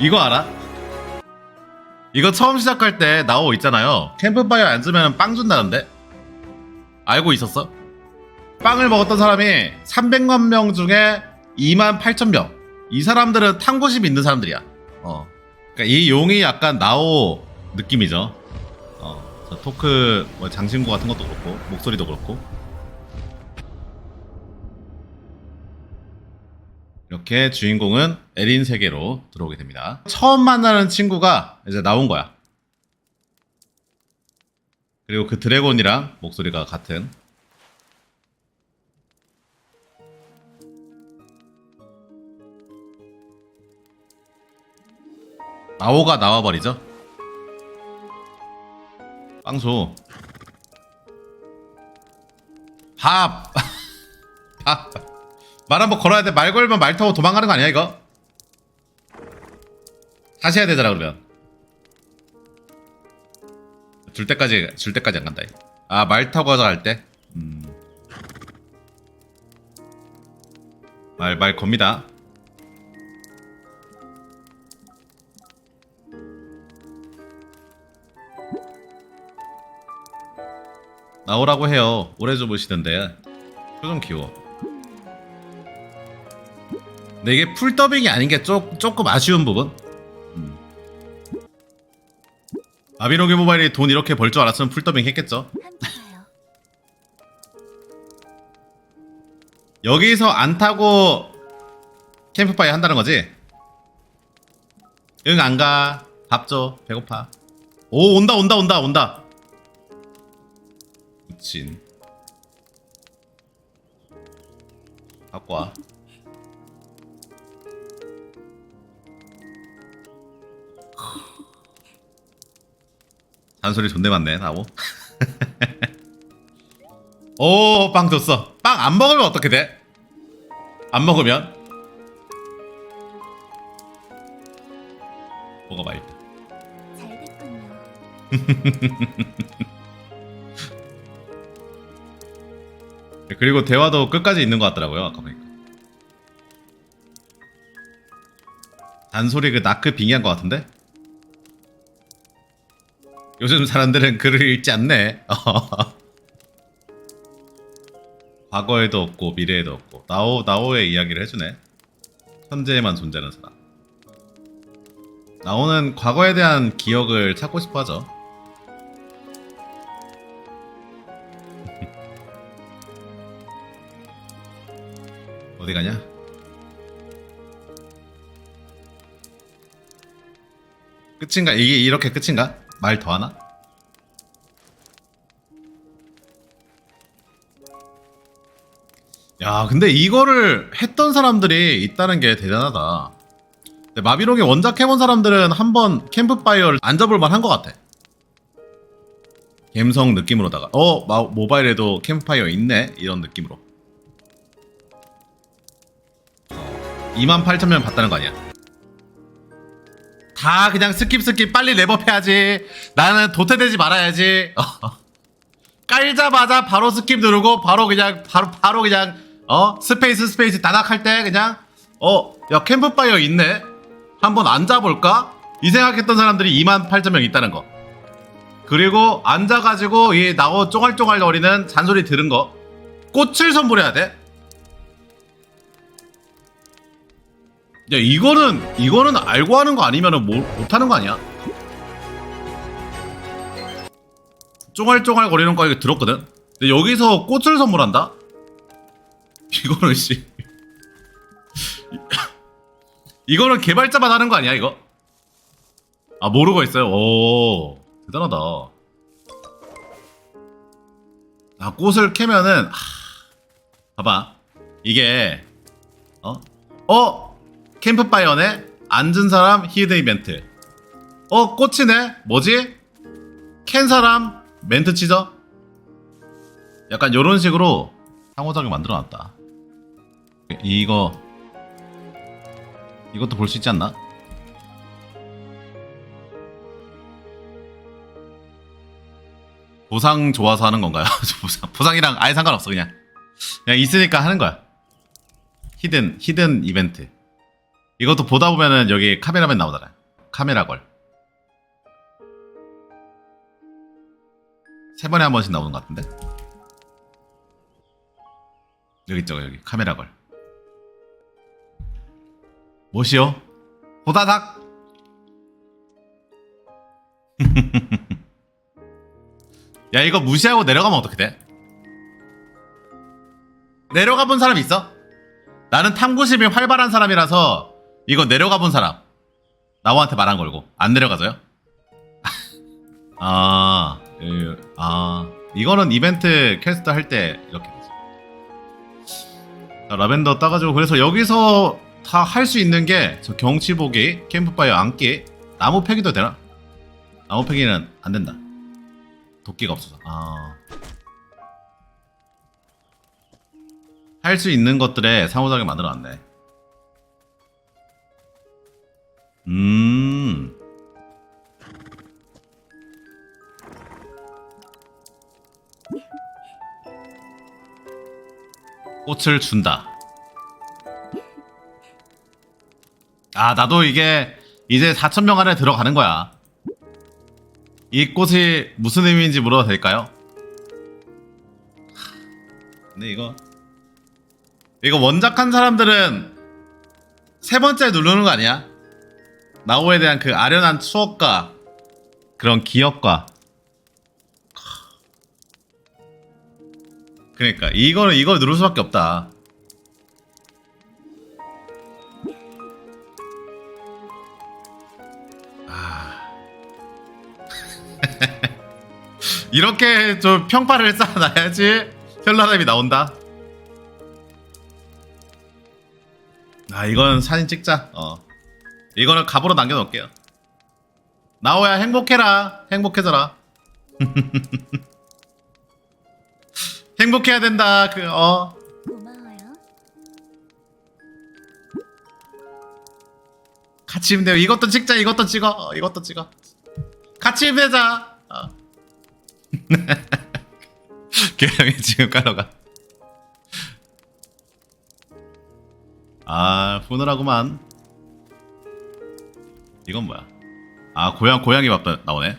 이거 알아? 이거 처음 시작할 때 나오 있잖아요. 캠프파이어 안 쓰면 빵 준다는데? 알고 있었어? 빵을 먹었던 사람이 300만 명 중에 2만 8천 명. 이 사람들은 탐구심 있는 사람들이야. 어. 그러니까 이 용이 약간 나오 느낌이죠. 어. 저 토크 뭐 장신구 같은 것도 그렇고 목소리도 그렇고. 이렇게 주인공은 에린 세계로 들어오게 됩니다. 처음 만나는 친구가 이제 나온 거야. 그리고 그 드래곤이랑 목소리가 같은. 나오가 나와버리죠. 빵소. 밥. 밥. 말 한번 걸어야 돼. 말 걸면 말 타고 도망가는 거 아니야, 이거? 다시 해야 되잖아, 그러면. 줄 때까지, 줄 때까지 안 간다. 아, 말 타고 가서 갈 때? 음. 말, 말 겁니다. 나오라고 해요. 오래 주무시던데. 표정 귀여워. 근데 이게 풀 더빙이 아닌 게 조, 조금 아쉬운 부분? 음. 아비노기 모바일이 돈 이렇게 벌 줄 알았으면 풀 더빙 했겠죠? 여기서 안 타고 캠프파이어 한다는 거지? 응, 안 가. 밥 줘. 배고파. 오, 온다, 온다, 온다, 온다. 미친. 갖고 와. 잔소리 존내 많네, 나보. 오, 빵 줬어. 빵 안 먹으면 어떻게 돼? 안 먹으면? 먹어봐, 일단. 잘 됐군요. 그리고 대화도 끝까지 있는 것 같더라고요, 아까 보니까. 잔소리 그 나크 빙의한 것 같은데? 요즘 사람들은 글을 읽지 않네. 과거에도 없고 미래에도 없고 나오 나오의 이야기를 해주네. 현재에만 존재하는 사람. 나오는 과거에 대한 기억을 찾고 싶어하죠. 어디 가냐? 끝인가? 이게 이렇게 끝인가? 말 더 하나? 야, 근데 이거를 했던 사람들이 있다는 게 대단하다. 마비롱의 원작 해본 사람들은 한번 캠프파이어를 안 잡을 만한 것 같아. 갬성 느낌으로다가 어 마- 모바일에도 캠프파이어 있네 이런 느낌으로. 2만 8천 명 봤다는 거 아니야? 다 그냥 스킵 스킵 빨리 랩업해야지. 나는 도태되지 말아야지. 깔자마자 바로 스킵 누르고 바로 그냥 바로 바로 그냥 어 스페이스 스페이스 다닥할 때 그냥 어 야 캠프파이어 있네. 한번 앉아볼까? 이 생각했던 사람들이 2만 8천 명 있다는 거. 그리고 앉아가지고 이 나오 쫑알쫑알 거리는 잔소리 들은 거. 꽃을 선물해야 돼. 야 이거는 이거는 알고 하는 거 아니면은 뭐, 못하는 거 아니야? 쫑알쫑알 거리는 거 이거 들었거든. 근데 여기서 꽃을 선물한다? 이거는 씨. 이거는 개발자만 하는 거 아니야 이거? 아 모르고 있어요. 오 대단하다. 아 꽃을 캐면은 하, 봐봐 이게 어? 어? 캠프파이어네? 앉은 사람 히든 이벤트. 어, 꽃이네? 뭐지? 캔 사람 멘트 치죠? 약간 요런 식으로 상호작용 만들어 놨다. 이거, 이것도 볼 수 있지 않나? 보상 좋아서 하는 건가요? 보상, 보상이랑 아예 상관없어, 그냥. 그냥 있으니까 하는 거야. 히든, 히든 이벤트. 이것도 보다 보면은 여기 카메라맨 나오잖아요. 카메라 걸. 세 번에 한 번씩 나오는 것 같은데. 여기 있죠, 여기 카메라 걸. 뭐시오? 호다닥. 야 이거 무시하고 내려가면 어떻게 돼? 내려가 본 사람 있어? 나는 탐구심이 활발한 사람이라서 이거 내려가 본 사람 나우한테 말안 걸고 안 내려가져요? 아, 예, 아 이거는 이벤트 퀘스트 할 때 이렇게. 자, 라벤더 따가지고 그래서 여기서 다 할 수 있는 게 저 경치 보기, 캠프파이어 앉기, 나무 패기도 되나? 나무 패기는 안 된다. 도끼가 없어서. 아. 할 수 있는 것들에 상호작용 만들어 놨네. 음. 꽃을 준다. 아, 나도 이게 이제 4,000명 안에 들어가는 거야. 이 꽃이 무슨 의미인지 물어도 될까요? 하, 근데 이거 이거 원작한 사람들은 세 번째 누르는 거 아니야? 나오에 대한 그 아련한 추억과 그런 기억과 그러니까 이거는 이걸 누를 수밖에 없다. 아. 이렇게 좀 평파를 쌓아놔야지 혈라람이 나온다. 아 이건 사진 찍자. 어. 이거는 갑으로 남겨놓을게요. 나오야 행복해라. 행복해져라. 행복해야 된다. 그 어. 고마워요. 같이 힘내요. 이것도 찍자. 이것도 찍어. 어, 이것도 찍어. 같이 힘내자. 어. 걔랑이 지금 깔러가. 아, 훈훈하구만. 이건 뭐야? 아, 고양 고양이 밥도 나오네.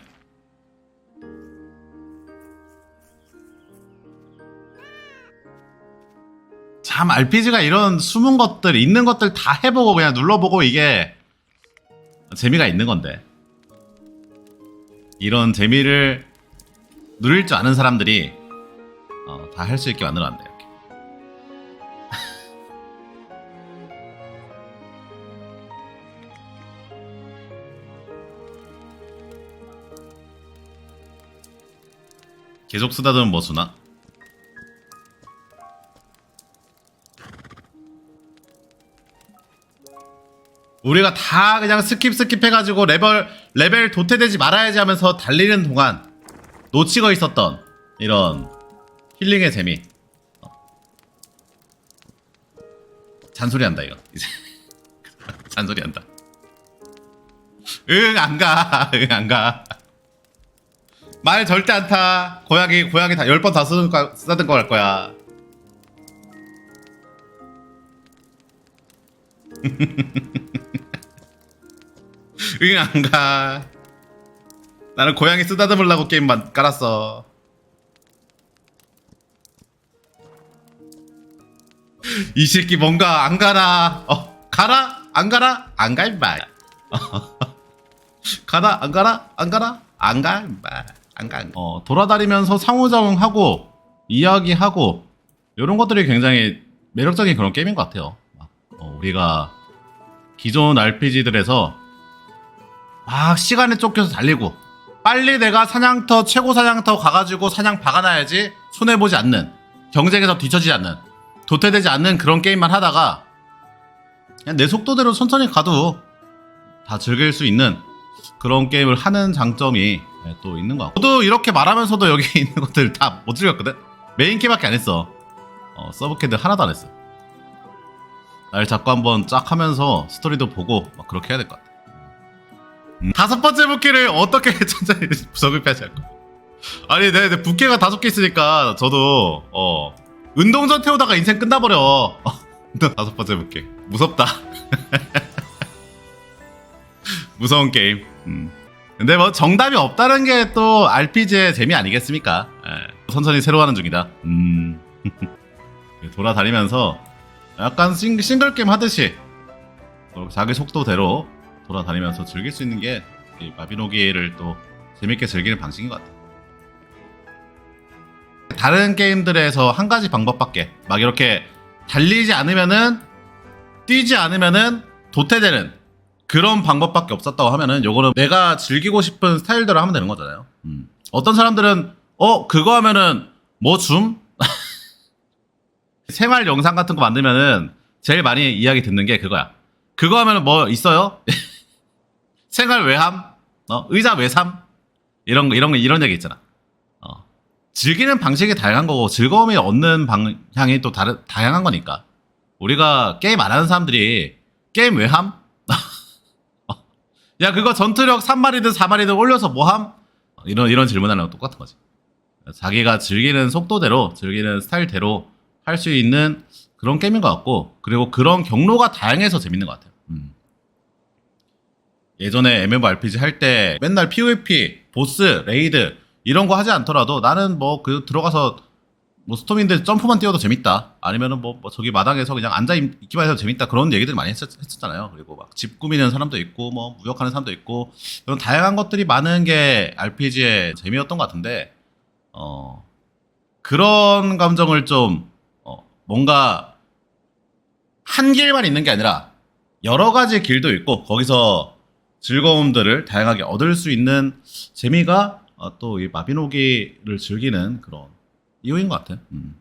참 RPG가 이런 숨은 것들, 있는 것들 다 해보고 그냥 눌러보고 이게 재미가 있는 건데 이런 재미를 누릴 줄 아는 사람들이 어, 다할 수 있게 만들어놨네 이 계속 쓰다듬은 뭐 수나? 우리가 다 그냥 스킵 스킵 해가지고 레벨 레벨 도태되지 말아야지 하면서 달리는 동안 놓치고 있었던 이런 힐링의 재미. 어. 잔소리 한다 이거 이제 잔소리 한다. 응 안 가, 응 안 가. 말 절대 안 타. 고양이 고양이 다 열 번 다 쓰는 거 쓰던 거갈 거야. 응, 안 가. 나는 고양이 쓰다듬으려고 게임만 깔았어. 이 새끼 뭔가 안 가나? 어, 가라? 안 가라? 안 가, 임마. 가나? 안 가라? 안 가라? 안 가, 임마. 안 가. 안 가. 어, 돌아다니면서 상호작용하고, 이야기하고, 이런 것들이 굉장히 매력적인 그런 게임인 것 같아요. 어, 우리가 기존 RPG들에서 막 시간에 쫓겨서 달리고 빨리 내가 사냥터 최고 사냥터 가가지고 사냥 박아놔야지 손해 보지 않는 경쟁에서 뒤처지지 않는 도태되지 않는 그런 게임만 하다가 그냥 내 속도대로 천천히 가도 다 즐길 수 있는 그런 게임을 하는 장점이 네, 또 있는 것 같고 저도 이렇게 말하면서도 여기 있는 것들 다 못 즐겼거든 메인 캐밖에 안 했어 어, 서브캐드 하나도 안 했어 날 자꾸 한번 쫙 하면서 스토리도 보고 막 그렇게 해야 될 것 같아 음, 다섯 번째 부캐를 어떻게 천천히 구석을까지 할까? 아니, 내, 내 부캐가 다섯 개 있으니까 저도 어 운동전 태우다가 인생 끝나버려. 어, 다섯 번째 부캐 무섭다. 무서운 게임. 음. 근데 뭐 정답이 없다는 게 또 RPG의 재미 아니겠습니까? 예. 천천히 새로 하는 중이다. 음. 돌아다니면서 약간 싱, 싱글 게임 하듯이 또 자기 속도대로 돌아다니면서 즐길 수 있는 게이 마비노기를 또 재밌게 즐기는 방식인 것 같아요. 다른 게임들에서 한 가지 방법밖에 막 이렇게 달리지 않으면은 뛰지 않으면은 도태되는 그런 방법밖에 없었다고 하면은 요거는 내가 즐기고 싶은 스타일대로 하면 되는 거잖아요. 음. 어떤 사람들은 어 그거 하면은 뭐 줌? 생활 영상 같은 거 만들면은 제일 많이 이야기 듣는 게 그거야. 그거 하면은 뭐 있어요? 생활 외함? 어? 의자 외삼? 이런 거 이런 거 이런 얘기 있잖아. 어. 즐기는 방식이 다양한 거고 즐거움이 얻는 방향이 또 다른 다양한 거니까. 우리가 게임 안 하는 사람들이 게임 외함? 어. 야 그거 전투력 3마리든 4마리든 올려서 뭐함? 어, 이런 이런 질문하는 거 똑같은 거지. 자기가 즐기는 속도대로 즐기는 스타일대로 할 수 있는 그런 게임인 것 같고 그리고 그런 경로가 다양해서 재밌는 것 같아요. 음. 예전에 MMORPG 할 때 맨날 PVP, 보스, 레이드 이런 거 하지 않더라도 나는 뭐 그 들어가서 뭐 스톰인데 점프만 뛰어도 재밌다. 아니면은 뭐, 뭐 저기 마당에서 그냥 앉아 있- 있기만 해도 재밌다. 그런 얘기들 많이 했었, 했었 잖아요. 그리고 막 집 꾸미는 사람도 있고 뭐 무역하는 사람도 있고 이런 다양한 것들이 많은 게 RPG의 재미였던 것 같은데 어 그런 감정을 좀 어, 뭔가 한 길만 있는 게 아니라 여러 가지 길도 있고 거기서 즐거움들을 다양하게 얻을 수 있는 재미가 어, 또이 마비노기를 즐기는 그런 이유인 것 같아. 음.